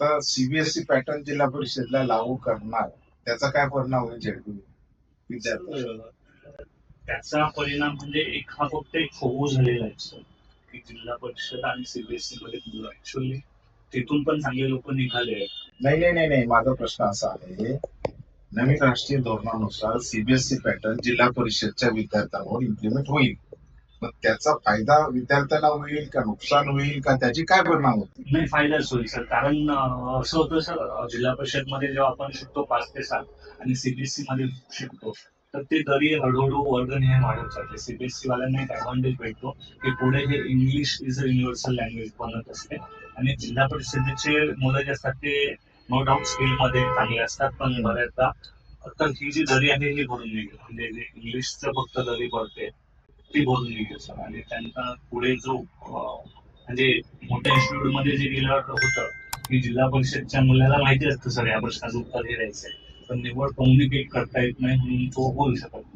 आता CBSE pattern जिल्हा परिषदला लागू करणार त्याचा काय परिणाम होईल झेडपी विद्यार्थी. त्याचा परिणाम म्हणजे एक हा फक्त एक फोगो झालेला आहे सर की जिल्हा परिषद आणि सीबीएसई मध्ये मुलं ऍक्च्युअली तिथून पण चांगले लोक निघाले. नाही नाही नाही नाही माझा प्रश्न असा आहे नवीन राष्ट्रीय धोरणानुसार सीबीएसई पॅटर्न जिल्हा परिषदच्या विद्यार्थ्यांवर इम्प्लिमेंट होईल. मग त्याचा फायदा विद्यार्थ्यांना होईल का नुकसान होईल का? त्याचे काय परिणाम होतील? नाही फायदाच होईल सर. कारण असं होतं सर जिल्हा परिषदमध्ये जेव्हा आपण शिकतो पाच ते सात आणि सीबीएसई मध्ये शिकतो तर ते तरी हळूहळू वर्गनिहाय वाढत जाते सीबीएसई वाल्यांना एक ऍडव्हान्टेज भेटतो की पुढे हे English is a universal language बनत असते आणि जिल्हा परिषदेचे मुलं जे असतात ते नो डाऊट स्किलमध्ये चांगले असतात पण बऱ्याचदा तर ही जी दरी आहे ही भरून निघेल म्हणजे इंग्लिशचं फक्त दरी पडते ते भरून सर. आणि त्यांचा पुढे जो म्हणजे मोठ्या इन्स्टिट्यूटमध्ये जे गेलं होतं की जिल्हा परिषदच्या मुलाला माहिती असतं सर या प्रश्नाचं उत्तर हे द्यायचंय. पण निवड कम्युनिकेट करता येत नाही म्हणून तो बोलू शकत